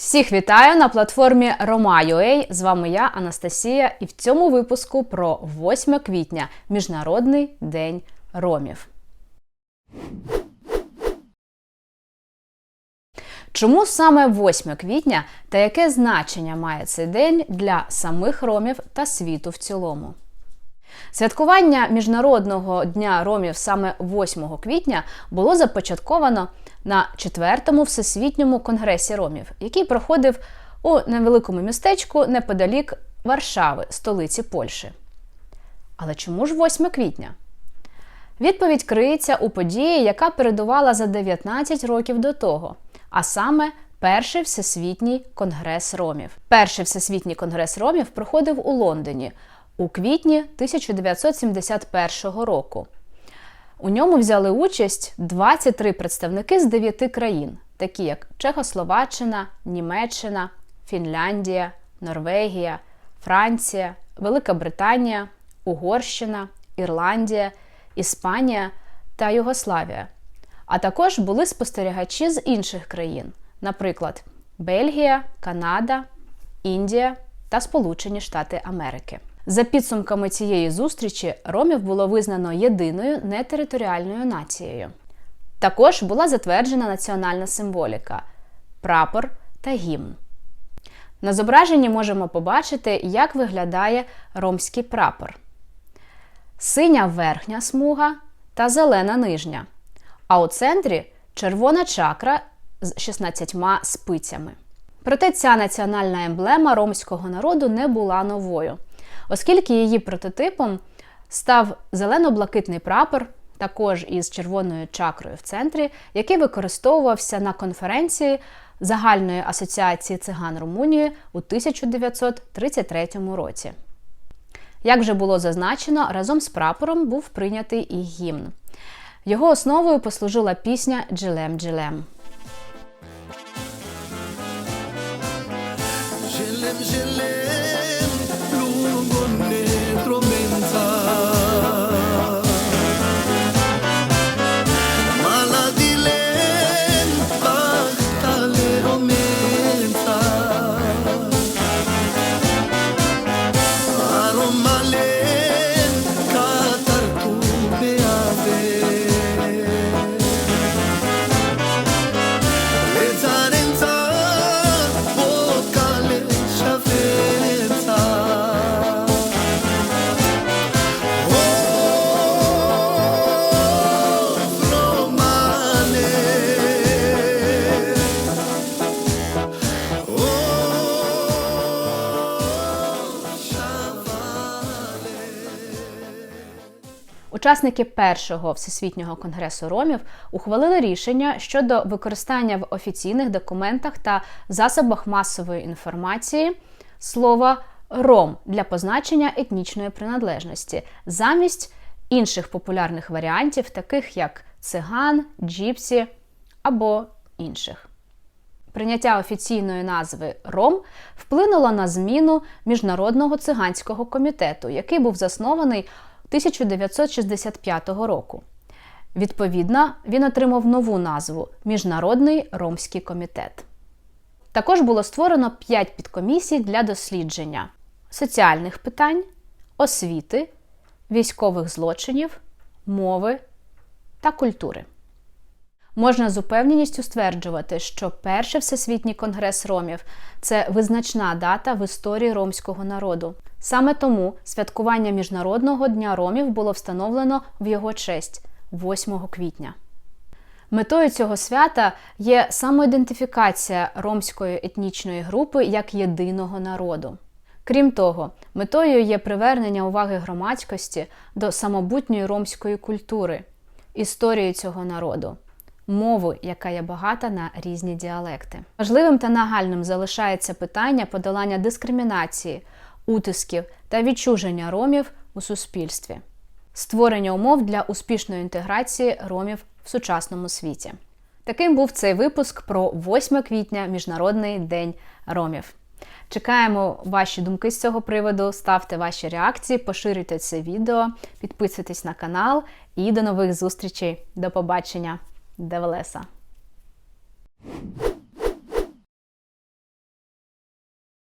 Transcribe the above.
Всіх вітаю на платформі Roma.ua. З вами я, Анастасія, і в цьому випуску про 8 квітня Міжнародний день ромів. Чому саме 8 квітня та яке значення має цей день для самих ромів та світу в цілому? Святкування Міжнародного дня ромів саме 8 квітня було започатковано на 4-му всесвітньому конгресі ромів, який проходив у невеликому містечку неподалік Варшави, столиці Польщі. Але чому ж 8 квітня? Відповідь криється у події, яка передувала за 19 років до того, а саме Перший всесвітній конгрес ромів. Перший всесвітній конгрес ромів проходив у Лондоні у квітні 1971 року. У ньому взяли участь 23 представники з 9 країн, такі як Чехословаччина, Німеччина, Фінляндія, Норвегія, Франція, Велика Британія, Угорщина, Ірландія, Іспанія та Югославія. А також були спостерігачі з інших країн, наприклад, Бельгія, Канада, Індія та Сполучені Штати Америки. За підсумками цієї зустрічі ромів було визнано єдиною нетериторіальною нацією. Також була затверджена національна символіка прапор та гімн. На зображенні можемо побачити, як виглядає ромський прапор: синя верхня смуга та зелена нижня. А у центрі червона чакра з 16 спицями. Проте ця національна емблема ромського народу не була новою оскільки її прототипом став зелено-блакитний прапор, також із червоною чакрою в центрі, який використовувався на конференції Загальної асоціації циган Румунії у 1933 році. Як вже було зазначено, разом з прапором був прийнятий і гімн. Його основою послужила пісня Джилем. Gelem, Учасники першого всесвітнього конгресу ромів ухвалили рішення щодо використання в офіційних документах та засобах масової інформації слова ром для позначення етнічної приналежності замість інших популярних варіантів, таких як циган, джіпсі або інших. Прийняття офіційної назви Ром вплинуло на зміну Міжнародного циганського комітету, який був заснований 1965 року. Відповідно, він отримав нову назву Міжнародний Ромський комітет. Також було створено 5 підкомісій для дослідження соціальних питань, освіти, військових злочинів, мови та культури. Можна з упевненістю стверджувати, що перший всесвітній конгрес ромів це визначна дата в історії ромського народу. Саме тому святкування Міжнародного дня ромів було встановлено в його честь 8 квітня. Метою цього свята є самоідентифікація ромської етнічної групи як єдиного народу. Крім того, метою є привернення уваги громадськості до самобутньої ромської культури, історії цього народу, мови, яка є багата на різні діалекти. Важливим та нагальним залишається питання подолання дискримінації, утисків та відчуження ромів у суспільстві, створення умов для успішної інтеграції ромів в сучасному світі. Таким був цей випуск про 8 квітня Міжнародний день ромів. Чекаємо ваші думки з цього приводу, ставте ваші реакції, поширюйте це відео, підписуйтесь на канал і до нових зустрічей. До побачення, Девелеса!